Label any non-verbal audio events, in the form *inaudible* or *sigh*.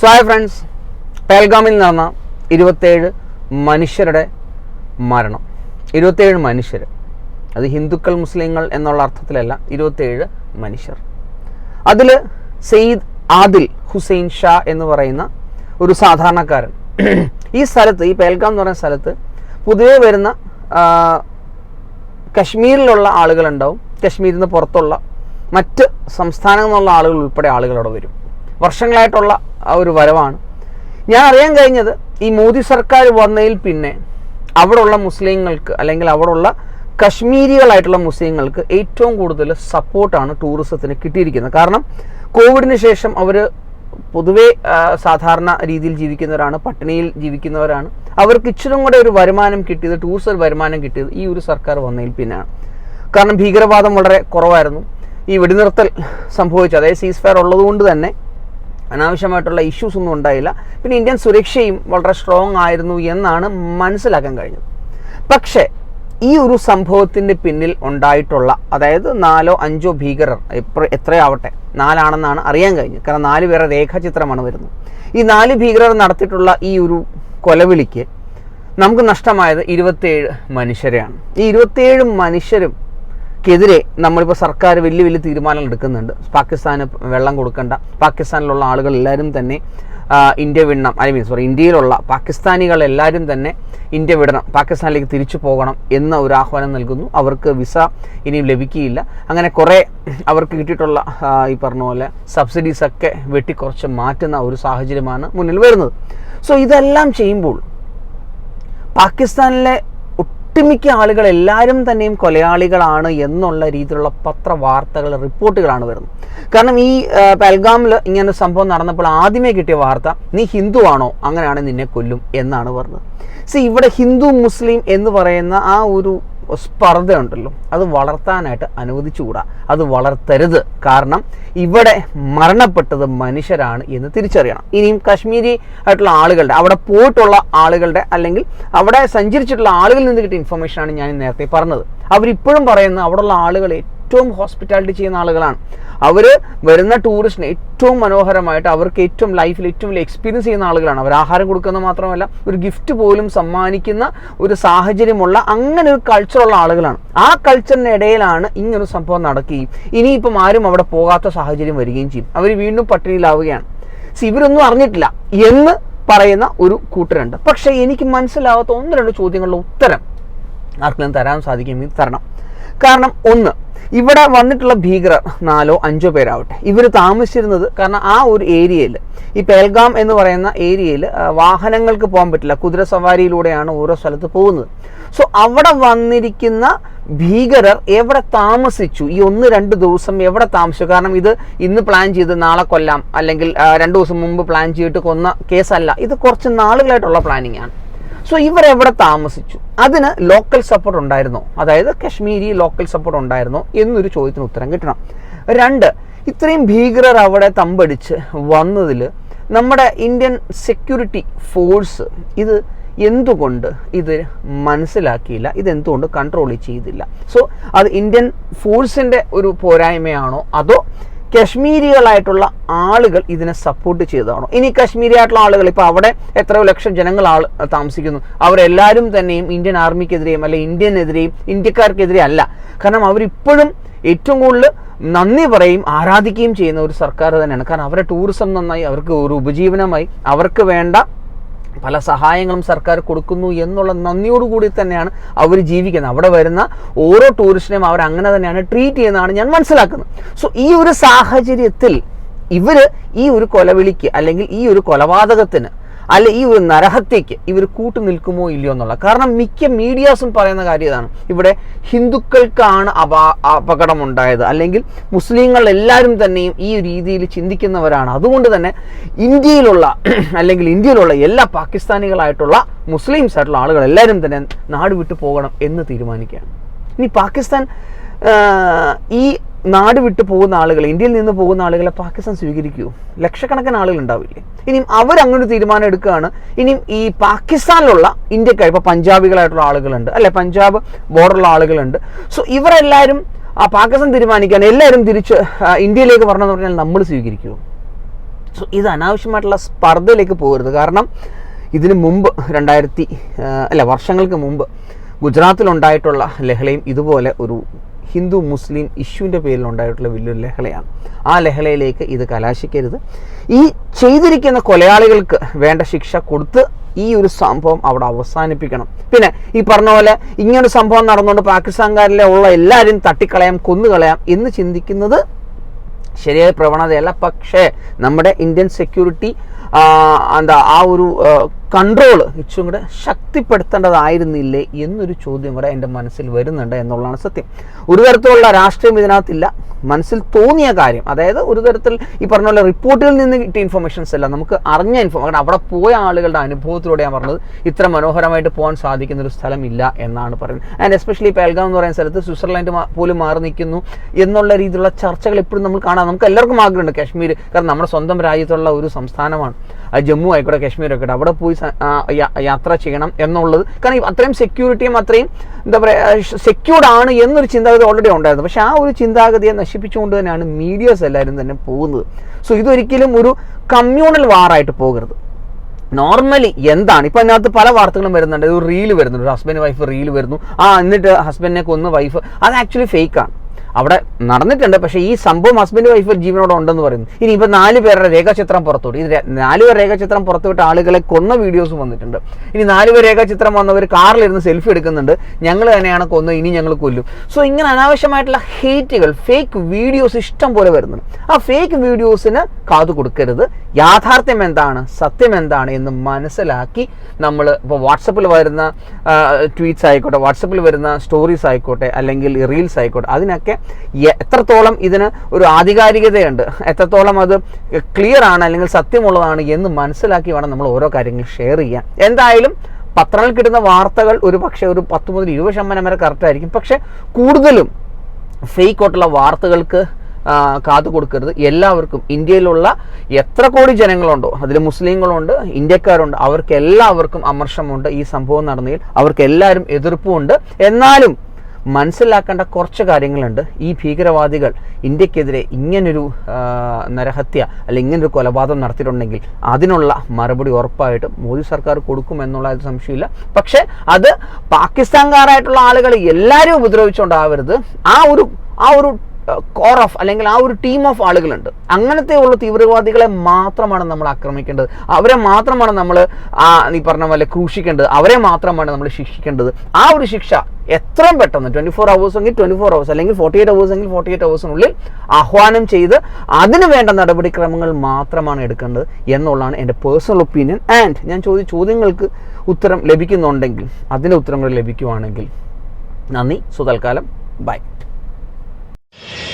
So hi friends പേൽഗാമിൽ നടന്ന ഇരുപത്തേഴ് മനുഷ്യരുടെ മരണം. ഇരുപത്തേഴ് മനുഷ്യർ അത് ഹിന്ദുക്കൾ മുസ്ലിങ്ങൾ എന്നുള്ള അർത്ഥത്തിലല്ല ഇരുപത്തേഴ് മനുഷ്യർ. അതിൽ സെയ്ദ് ആദിൽ ഹുസൈൻ ഷാ എന്ന് പറയുന്ന ഒരു സാധാരണക്കാരൻ. ഈ സ്ഥലത്ത് ഈ പേൽഗാം എന്ന് പറയുന്ന സ്ഥലത്ത് പൊതുവേ വരുന്ന കശ്മീരിലുള്ള ആളുകളുണ്ടാവും കശ്മീരിൽ നിന്ന് പുറത്തുള്ള മറ്റ് സംസ്ഥാനങ്ങളിൽ നിന്നുള്ള ആളുകൾ ഉൾപ്പെടെ ആളുകളവിടെ വരും. വർഷങ്ങളായിട്ടുള്ള ആ ഒരു വരവാണ്. ഞാൻ അറിയാൻ കഴിഞ്ഞത് ഈ മോദി സർക്കാർ വന്നതിൽ പിന്നെ അവിടെയുള്ള മുസ്ലിങ്ങൾക്ക് അല്ലെങ്കിൽ അവിടെയുള്ള കശ്മീരികളായിട്ടുള്ള മുസ്ലിങ്ങൾക്ക് ഏറ്റവും കൂടുതൽ സപ്പോർട്ടാണ് ടൂറിസത്തിന് കിട്ടിയിരിക്കുന്നത്. കാരണം കോവിഡിന് ശേഷം അവർ പൊതുവേ സാധാരണ രീതിയിൽ ജീവിക്കുന്നവരാണ് പട്ടിണിയിൽ ജീവിക്കുന്നവരാണ്. അവർക്ക് ഇച്ചിരും കൂടെ ഒരു വരുമാനം കിട്ടിയത് ടൂറിസം വരുമാനം കിട്ടിയത് ഈ ഒരു സർക്കാർ വന്നതിൽ പിന്നെയാണ്. കാരണം ഭീകരവാദം വളരെ കുറവായിരുന്നു. ഈ വെടിനിർത്തൽ സംഭവിച്ചു. അതായത് സീസ് ഫയർ ഉള്ളതുകൊണ്ട് തന്നെ അനാവശ്യമായിട്ടുള്ള ഇഷ്യൂസ് ഒന്നും ഉണ്ടായില്ല. പിന്നെ ഇന്ത്യൻ സുരക്ഷയും വളരെ സ്ട്രോങ് ആയിരുന്നു എന്നാണ് മനസ്സിലാക്കാൻ കഴിഞ്ഞത്. പക്ഷേ ഈ ഒരു സംഭവത്തിന്റെ പിന്നിൽ ഉണ്ടായിട്ടുള്ള അതായത് നാലോ അഞ്ചോ ഭീകരർ എത്ര എത്രയാവട്ടെ നാലാണെന്നാണ് അറിയാൻ കഴിഞ്ഞു കാരണം നാല് പേരെ രേഖാചിത്രമാണ് വരുന്നത്. ഈ നാല് ഭീകരർ നടത്തിയിട്ടുള്ള ഈ ഒരു കൊലവിളിക്ക് നമുക്ക് നഷ്ടമായത് ഇരുപത്തേഴ് മനുഷ്യരെയാണ്. ഈ ഇരുപത്തേഴ് മനുഷ്യരും ക്കെതിരെ നമ്മളിപ്പോൾ സർക്കാർ വലിയ വലിയ തീരുമാനങ്ങൾ എടുക്കുന്നുണ്ട്. പാകിസ്ഥാന് വെള്ളം കൊടുക്കേണ്ട. പാകിസ്ഥാനിലുള്ള ആളുകൾ എല്ലാവരും തന്നെ ഇന്ത്യ വിടണം. ഐ മീൻ സോറി ഇന്ത്യയിലുള്ള പാകിസ്ഥാനികൾ എല്ലാവരും തന്നെ ഇന്ത്യ വിടണം. പാകിസ്ഥാനിലേക്ക് തിരിച്ചു പോകണം എന്ന ഒരു ആഹ്വാനം നൽകുന്നു. അവർക്ക് വിസ ഇനിയും ലഭിക്കുകയില്ല. അങ്ങനെ കുറേ അവർക്ക് കിട്ടിയിട്ടുള്ള ഈ പറഞ്ഞ പോലെ സബ്സിഡീസൊക്കെ വെട്ടിക്കുറച്ച് മാറ്റുന്ന ഒരു സാഹചര്യമാണ് മുന്നിൽ വരുന്നത്. സോ ഇതെല്ലാം ചെയ്യുമ്പോൾ പാകിസ്ഥാനിലെ ഒട്ടുമിക്ക ആളുകൾ എല്ലാവരും തന്നെയും കൊലയാളികളാണ് എന്നുള്ള രീതിയിലുള്ള പത്രവാർത്തകൾ റിപ്പോർട്ടുകളാണ് വരുന്നത്. കാരണം ഈ പൽഗാമിൽ ഇങ്ങനെ സംഭവം നടന്നപ്പോൾ ആദ്യമേ കിട്ടിയ വാർത്ത നീ ഹിന്ദു ആണോ? അങ്ങനെയാണെങ്കിൽ നിന്നെ കൊല്ലും എന്നാണ് പറഞ്ഞത്. സി ഇവിടെ ഹിന്ദു മുസ്ലിം എന്ന് പറയുന്ന ആ ഒരു സ്പർദ്ധ ഉണ്ടല്ലോ അത് വളർത്താനായിട്ട് അനുവദിച്ചുകൂടാ. അത് വളർത്തരുത്. കാരണം ഇവിടെ മരണപ്പെട്ടത് മനുഷ്യരാണ് എന്ന് തിരിച്ചറിയണം. ഇനിയും കാശ്മീരി ആയിട്ടുള്ള ആളുകളുടെ അവിടെ പോയിട്ടുള്ള ആളുകളുടെ അല്ലെങ്കിൽ അവിടെ സഞ്ചരിച്ചിട്ടുള്ള ആളുകളിൽ നിന്ന് കിട്ടിയ ഇൻഫർമേഷനാണ് ഞാൻ നേരത്തെ പറഞ്ഞത്. അവരിപ്പോഴും പറയുന്നത് അവിടെയുള്ള ആളുകൾ ഏറ്റവും ഹോസ്പിറ്റാലിറ്റി ചെയ്യുന്ന ആളുകളാണ്. അവർ വരുന്ന ടൂറിസ്റ്റിന് ഏറ്റവും മനോഹരമായിട്ട് അവർക്ക് ഏറ്റവും ലൈഫിൽ ഏറ്റവും വലിയ എക്സ്പീരിയൻസ് ചെയ്യുന്ന ആളുകളാണ്. അവർ ആഹാരം കൊടുക്കുന്ന മാത്രമല്ല ഒരു ഗിഫ്റ്റ് പോലും സമ്മാനിക്കുന്ന ഒരു സാഹചര്യമുള്ള അങ്ങനെ ഒരു കൾച്ചറുള്ള ആളുകളാണ്. ആ കൾച്ചറിന് ഇടയിലാണ് ഇങ്ങനൊരു സംഭവം നടക്കുകയും ഇനിയിപ്പം ആരും അവിടെ പോകാത്ത സാഹചര്യം വരികയും ചെയ്യും. അവർ വീണ്ടും പട്ടിണിയിലാവുകയാണ്. സി ഇവരൊന്നും അറിഞ്ഞിട്ടില്ല എന്ന് പറയുന്ന ഒരു കൂട്ടരുണ്ട്. പക്ഷേ എനിക്ക് മനസ്സിലാവാത്ത ഒന്ന് രണ്ട് ചോദ്യങ്ങളുടെ ഉത്തരം. ആർക്കെങ്കിലും തരാൻ സാധിക്കുമെങ്കിൽ തരണം. കാരണം ഒന്ന് ഇവിടെ വന്നിട്ടുള്ള ഭീകരർ നാലോ അഞ്ചോ പേരാവട്ടെ. ഇവർ താമസിച്ചിരുന്നത് കാരണം ആ ഒരു ഏരിയയിൽ ഈ പേൽഗാം എന്ന് പറയുന്ന ഏരിയയിൽ വാഹനങ്ങൾക്ക് പോകാൻ പറ്റില്ല. കുതിര സവാരിയിലൂടെയാണ് ഓരോ സ്ഥലത്ത് പോകുന്നത്. സോ അവിടെ വന്നിരിക്കുന്ന ഭീകരർ എവിടെ താമസിച്ചു? ഈ ഒന്ന് രണ്ട് ദിവസം എവിടെ താമസിച്ചു? കാരണം ഇത് ഇന്ന് പ്ലാൻ ചെയ്ത് നാളെ കൊല്ലാം. അല്ലെങ്കിൽ രണ്ട് ദിവസം മുമ്പ് പ്ലാൻ ചെയ്തിട്ട് കൊന്ന കേസല്ല. ഇത് കുറച്ച് നാളുകളായിട്ടുള്ള പ്ലാനിങ് ആണ്. സോ ഇവരെവിടെ താമസിച്ചു? അതിന് ലോക്കൽ സപ്പോർട്ട് ഉണ്ടായിരുന്നോ? അതായത് കശ്മീരി ലോക്കൽ സപ്പോർട്ട് ഉണ്ടായിരുന്നോ? എന്നൊരു ചോദ്യത്തിന് ഉത്തരം കിട്ടണം. രണ്ട് ഇത്രയും ഭീകരർ അവിടെ തമ്പടിച്ച് വന്നതിൽ നമ്മുടെ ഇന്ത്യൻ സെക്യൂരിറ്റി ഫോഴ്സ് ഇത് എന്തുകൊണ്ട് ഇത് മനസ്സിലാക്കിയില്ല? ഇതെന്തുകൊണ്ട് കൺട്രോൾ ചെയ്തില്ല? സോ അത് ഇന്ത്യൻ ഫോഴ്സിന്റെ ഒരു പോരായ്മയാണോ? അതോ കശ്മീരികളായിട്ടുള്ള ആളുകൾ ഇതിനെ സപ്പോർട്ട് ചെയ്തതാണോ? ഇനി കശ്മീരി ആയിട്ടുള്ള ആളുകൾ ഇപ്പോൾ അവിടെ എത്രയോ ലക്ഷം ജനങ്ങൾ ആൾ താമസിക്കുന്നു. അവരെല്ലാവരും തന്നെയും ഇന്ത്യൻ ആർമിക്കെതിരെയും അല്ലെ ഇന്ത്യനെതിരെയും ഇന്ത്യക്കാർക്കെതിരെ അല്ല. കാരണം അവരിപ്പോഴും ഏറ്റവും കൂടുതൽ നന്ദി പറയും ആരാധിക്കുകയും ചെയ്യുന്ന ഒരു സർക്കാർ തന്നെയാണ്. കാരണം അവരുടെ ടൂറിസം നന്നായി അവർക്ക് ഒരു ഉപജീവനമായി അവർക്ക് വേണ്ട പല സഹായങ്ങളും സർക്കാർ കൊടുക്കുന്നു എന്നുള്ള നന്ദിയോടുകൂടി തന്നെയാണ് അവർ ജീവിക്കുന്നത്. അവിടെ വരുന്ന ഓരോ ടൂറിസ്റ്റിനെയും അവർ അങ്ങനെ തന്നെയാണ് ട്രീറ്റ് ചെയ്യുന്നതാണ് ഞാൻ മനസ്സിലാക്കുന്നത്. സോ ഈ ഒരു സാഹചര്യത്തിൽ ഇവർ ഈ ഒരു കൊലവിളിക്ക് അല്ലെങ്കിൽ ഈ ഒരു കൊലപാതകത്തിന് അല്ല ഈ ഒരു നരഹത്യക്ക് ഇവർ കൂട്ടു നിൽക്കുമോ ഇല്ലയോ എന്നുള്ള. കാരണം മിക്ക മീഡിയാസും പറയുന്ന കാര്യം ഇതാണ്. ഇവിടെ ഹിന്ദുക്കൾക്കാണ് അപ അപകടമുണ്ടായത്. അല്ലെങ്കിൽ മുസ്ലിങ്ങൾ എല്ലാവരും തന്നെയും ഈ രീതിയിൽ ചിന്തിക്കുന്നവരാണ്. അതുകൊണ്ട് തന്നെ ഇന്ത്യയിലുള്ള *clears throat* അല്ലെങ്കിൽ ഇന്ത്യയിലുള്ള എല്ലാ പാകിസ്ഥാനികളായിട്ടുള്ള മുസ്ലിംസ് ആയിട്ടുള്ള ആളുകൾ എല്ലാവരും തന്നെ നാട് വിട്ടു പോകണം എന്ന് തീരുമാനിക്കുകയാണ്. ഇനി പാകിസ്ഥാൻ ഈ നാട് വിട്ടു പോകുന്ന ആളുകൾ ഇന്ത്യയിൽ നിന്ന് പോകുന്ന ആളുകളെ പാകിസ്ഥാൻ സ്വീകരിക്കൂ. ലക്ഷക്കണക്കിന് ആളുകൾ ഉണ്ടാവില്ലേ? ഇനിയും അവർ അങ്ങനെ തീരുമാനം എടുക്കുകയാണ്. ഇനിയും ഈ പാകിസ്ഥാനിലുള്ള ഇന്ത്യക്കാർ ഇപ്പോൾ പഞ്ചാബികളായിട്ടുള്ള ആളുകളുണ്ട് അല്ലെ? പഞ്ചാബ് ബോർഡറുള്ള ആളുകളുണ്ട്. സോ ഇവരെല്ലാവരും ആ പാകിസ്ഥാൻ തീരുമാനിക്കാൻ എല്ലാവരും തിരിച്ച് ഇന്ത്യയിലേക്ക് വരണമെന്ന് പറഞ്ഞാൽ നമ്മൾ സ്വീകരിക്കുമോ സോ ഇത് അനാവശ്യമായിട്ടുള്ള സ്പർദ്ധയിലേക്ക് പോകരുത്. കാരണം ഇതിനു മുമ്പ് രണ്ടായിരത്തി അല്ല വർഷങ്ങൾക്ക് മുമ്പ് ഗുജറാത്തിലുണ്ടായിട്ടുള്ള ലഹളയും ഇതുപോലെ ഒരു ഹിന്ദു മുസ്ലിം ഇഷ്യൂവിന്റെ പേരിൽ ഉണ്ടായിട്ടുള്ള വലിയൊരു ലഹളയാണ്. ആ ലഹളയിലേക്ക് ഇത് കലാശിക്കരുത്. ഈ ചെയ്തിരിക്കുന്ന കൊലയാളികൾക്ക് വേണ്ട ശിക്ഷ കൊടുത്ത് ഈ ഒരു സംഭവം അവിടെ അവസാനിപ്പിക്കണം. പിന്നെ ഈ പറഞ്ഞ പോലെ ഇങ്ങനൊരു സംഭവം നടന്നുകൊണ്ട് പാകിസ്ഥാൻകാരിലെ ഉള്ള എല്ലാവരും തട്ടിക്കളയാം കൊന്നുകളയാം എന്ന് ചിന്തിക്കുന്നത് ശരിയായ പ്രവണതയല്ല. പക്ഷേ നമ്മുടെ ഇന്ത്യൻ സെക്യൂരിറ്റി എന്താ ആ ഒരു കൺട്രോൾ ഇച്ചും കൂടെ ശക്തിപ്പെടുത്തേണ്ടതായിരുന്നില്ലേ എന്നൊരു ചോദ്യം കൂടെ എന്റെ മനസ്സിൽ വരുന്നുണ്ട് എന്നുള്ളതാണ് സത്യം. ഒരു തരത്തിലുള്ള രാഷ്ട്രീയം ഇതിനകത്തില്ല. മനസ്സിൽ തോന്നിയ കാര്യം അതായത് ഒരു തരത്തിൽ ഈ പറഞ്ഞ പോലെ റിപ്പോർട്ടിൽ നിന്ന് കിട്ടിയ ഇൻഫർമേഷൻസ് അല്ല നമുക്ക് അറിഞ്ഞ ഇൻഫോർമേഷൻ അവിടെ പോയ ആളുകളുടെ അനുഭവത്തിലൂടെ ഞാൻ പറഞ്ഞത് ഇത്ര മനോഹരമായിട്ട് പോകാൻ സാധിക്കുന്ന ഒരു സ്ഥലമില്ല എന്നാണ് പറയുന്നത്. ആൻഡ് എസ്പെഷ്യലി പേൽഗാം എന്ന് പറയുന്ന സ്ഥലത്ത് സ്വിറ്റ്സർലാൻഡ് പോലും മാറി നിൽക്കുന്നു എന്നുള്ള രീതിയിലുള്ള ചർച്ചകൾ എപ്പോഴും നമ്മൾ കാണാം. നമുക്ക് എല്ലാവർക്കും ആഗ്രഹമുണ്ട് കാശ്മീർ കാരണം നമ്മുടെ സ്വന്തം രാജ്യത്തുള്ള ഒരു സംസ്ഥാനമാണ്. ജമ്മു ആയിക്കോട്ടെ കാശ്മീർ ആയിക്കോട്ടെ അവിടെ പോയി യാത്ര ചെയ്യണം എന്നുള്ളത്. കാരണം അത്രയും സെക്യൂരിറ്റിയും അത്രയും എന്താ പറയുക സെക്യൂർഡ് ആണ് എന്നൊരു ചിന്താഗതി ഓൾറെഡി ഉണ്ടായിരുന്നു. പക്ഷേ ആ ഒരു ചിന്താഗതിയെ നശിപ്പിച്ചുകൊണ്ട് തന്നെയാണ് മീഡിയസ് എല്ലാവരും തന്നെ പോകുന്നത്. സോ ഇതൊരിക്കലും ഒരു കമ്മ്യൂണൽ വാറായിട്ട് പോകരുത്. നോർമലി എന്താണ്? ഇപ്പം അതിനകത്ത് പല വാർത്തകളും വരുന്നുണ്ട്. ഒരു റീൽ വരുന്നുണ്ട്. ഹസ്ബൻഡ് വൈഫ് റീൽ വരുന്നു. ആ എന്നിട്ട് ഹസ്ബൻഡിനെ കൊന്ന് വൈഫ് അത് ആക്ച്വലി ഫേക്കാണ് അവിടെ നടന്നിട്ടുണ്ട്. പക്ഷേ ഈ സംഭവം ഹസ്ബൻഡ് വൈഫ് ജീവനോടെ ഉണ്ടെന്ന് പറയുന്നു. ഇനി ഇപ്പം നാല് പേരുടെ രേഖാചിത്രം പുറത്തുവിട്ടു. ഇത് നാല് പേർ രേഖാചിത്രം പുറത്തുവിട്ട ആളുകളെ കൊന്ന വീഡിയോസും വന്നിട്ടുണ്ട്. ഇനി നാല് പേർ രേഖാചിത്രം വന്നവർ കാറിലിരുന്ന് സെൽഫി എടുക്കുന്നുണ്ട്. ഞങ്ങൾ തന്നെയാണ് കൊന്നത് ഇനി ഞങ്ങൾ കൊല്ലും. സോ ഇങ്ങനെ അനാവശ്യമായിട്ടുള്ള ഹേറ്റുകൾ ഫേക്ക് വീഡിയോസ് ഇഷ്ടം പോലെ വരുന്നുണ്ട്. ആ ഫേക്ക് വീഡിയോസിന് കാതു കൊടുക്കരുത്. യാഥാർത്ഥ്യം എന്താണ്? സത്യം എന്താണ് എന്ന് മനസ്സിലാക്കി നമ്മൾ ഇപ്പോൾ വാട്സപ്പിൽ വരുന്ന ട്വീറ്റ്സ് ആയിക്കോട്ടെ വാട്സപ്പിൽ വരുന്ന സ്റ്റോറീസ് ആയിക്കോട്ടെ അല്ലെങ്കിൽ റീൽസ് ആയിക്കോട്ടെ അതിനൊക്കെ എത്രത്തോളം ഇതിന് ഒരു ആധികാരികതയുണ്ട് എത്രത്തോളം അത് ക്ലിയർ ആണ് അല്ലെങ്കിൽ സത്യമുള്ളതാണ് എന്ന് മനസ്സിലാക്കി വേണം നമ്മൾ ഓരോ കാര്യങ്ങൾ ഷെയർ ചെയ്യാൻ. എന്തായാലും പത്രങ്ങൾ കിട്ടുന്ന വാർത്തകൾ ഒരു പക്ഷേ ഒരു പത്ത് മുതൽ ഇരുപത് ശതമാനം വരെ കറക്റ്റ് ആയിരിക്കും. പക്ഷേ കൂടുതലും ഫേക്ക് ആയിട്ടുള്ള വാർത്തകൾക്ക് കാത്തു കൊടുക്കരുത്. എല്ലാവർക്കും ഇന്ത്യയിലുള്ള എത്ര കോടി ജനങ്ങളുണ്ടോ അതിൽ മുസ്ലിങ്ങളുണ്ട് ഇന്ത്യക്കാരുണ്ട് അവർക്ക് എല്ലാവർക്കും അമർഷമുണ്ട് ഈ സംഭവം നടന്നതിൽ. അവർക്ക് എല്ലാവരും എതിർപ്പുമുണ്ട്. എന്നാലും മനസ്സിലാക്കേണ്ട കുറച്ച് കാര്യങ്ങളുണ്ട്. ഈ ഭീകരവാദികൾ ഇന്ത്യക്കെതിരെ ഇങ്ങനൊരു നരഹത്യ അല്ലെങ്കിൽ ഇങ്ങനൊരു കൊലപാതകം നടത്തിയിട്ടുണ്ടെങ്കിൽ അതിനുള്ള മറുപടി ഉറപ്പായിട്ടും മോദി സർക്കാർ കൊടുക്കുമെന്നുള്ള ഒരു സംശയമില്ല. പക്ഷേ അത് പാകിസ്ഥാൻകാരായിട്ടുള്ള ആളുകൾ എല്ലാവരും ഉപദ്രവിച്ചുകൊണ്ടാവരുത് ആ ഒരു ആ ഒരു കോർ ഓഫ് അല്ലെങ്കിൽ ആ ഒരു ടീം ഓഫ് ആളുകളുണ്ട്. അങ്ങനത്തെ ഉള്ള തീവ്രവാദികളെ മാത്രമാണ് നമ്മൾ ആക്രമിക്കേണ്ടത്. അവരെ മാത്രമാണ് നമ്മൾ ആ നീ പറഞ്ഞ പോലെ ക്രൂശിക്കേണ്ടത്. അവരെ മാത്രമാണ് നമ്മൾ ശിക്ഷിക്കേണ്ടത്. ആ ഒരു ശിക്ഷ എത്രയും പെട്ടെന്ന് ട്വന്റി ഫോർ അവേഴ്സ് എങ്കിൽ ട്വന്റി ഫോർ അവേഴ്സ് അല്ലെങ്കിൽ ഫോർട്ടി എയ്റ്റ് അവേഴ്സ് എങ്കിൽ ഫോർട്ടി എയ്റ്റ് അവേഴ്സിനുള്ളിൽ ആഹ്വാനം ചെയ്ത് അതിന് വേണ്ട നടപടിക്രമങ്ങൾ മാത്രമാണ് എടുക്കേണ്ടത് എന്നുള്ളതാണ് എന്റെ പേഴ്സണൽ ഒപ്പീനിയൻ ആൻഡ് ഞാൻ ചോദിച്ച ചോദ്യങ്ങൾക്ക് ഉത്തരം ലഭിക്കുന്നുണ്ടെങ്കിൽ അതിന്റെ ഉത്തരങ്ങൾ ലഭിക്കുവാണെങ്കിൽ നന്ദി. സുതൽക്കാലം. By you